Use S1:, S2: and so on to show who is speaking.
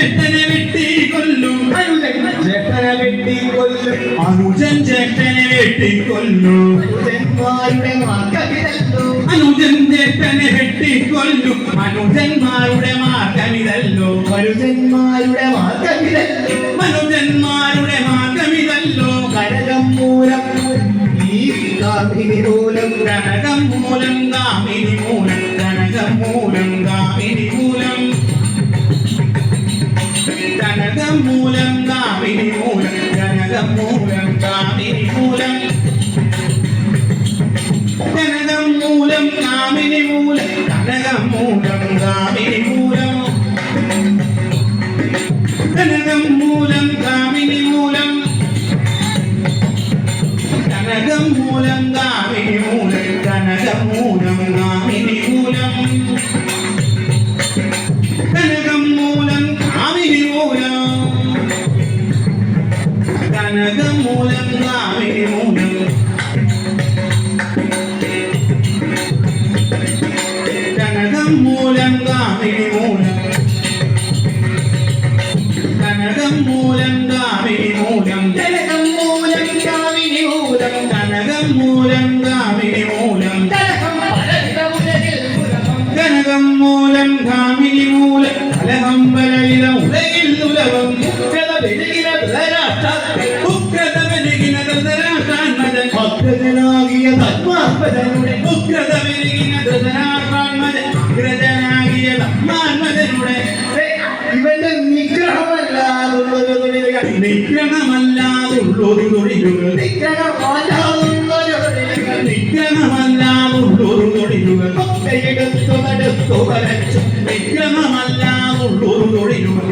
S1: ചേട്ടനെ വെട്ടി കൊല്ലും.
S2: ചേട്ടനെ വെട്ടി കൊല്ലും.
S1: അനുജൻ ചേട്ടനെ വെട്ടി കൊല്ലും. അനുജൻ ചേട്ടനെ വെട്ടി കൊല്ലും. മനുജന്മാരുടെ മാർഗമിതല്ലോ.
S2: മനുജന്മാരുടെ മാർഗമിതല്ലോ.
S1: മനുജന്മാരുടെ മാർഗമിതല്ലോ.
S2: കരകം മൂലം കാമിനി മൂലം.
S1: കനകം മൂലം കാമിനി മൂലം. കനകം മൂലം കാമിനി കനകം മൂലം കാമിനി മൂലം ജനകം മൂലം കാമിനി മൂലം ജനകം മൂലം കാമിനി മൂലം ജനകം മൂലം കാമിനി മൂലം ജനകം മൂലം കാമിനി മൂലം ജനകം മൂലം കാമിനി മൂലം ജനകം മൂലം കാമിനി മൂലം మూలంగా మేము కనకం మూలంగా మేము కనకం మూలంగా మేము మూలం
S2: కనకం మూలంగా మేము మూలం
S1: కనకం మూలంగా
S2: ആത്മാത്മജനുടെ
S1: ഉഗ്രത വിരികിന ധനാത്മാത്മജ ഗ്രജനാകിയ ബ്രഹ്മാത്മജനുടെ
S2: ഇവന്റെ നിഗ്രഹമല്ലാതുള്ളൊരു തൊഴിലുകൾ.
S1: നിഗ്രഹമല്ലാതുള്ളൊരു തൊഴിലുകൾ.
S2: നിഗ്രഹമല്ലാതുള്ളൊരു
S1: നിഗ്രഹമല്ലാതുള്ളൊരു തൊഴിലുകൾ.
S2: ഒക്കെയെടുത്തു നടത്തു വരച്ചു.
S1: തൊഴിലുകൾ.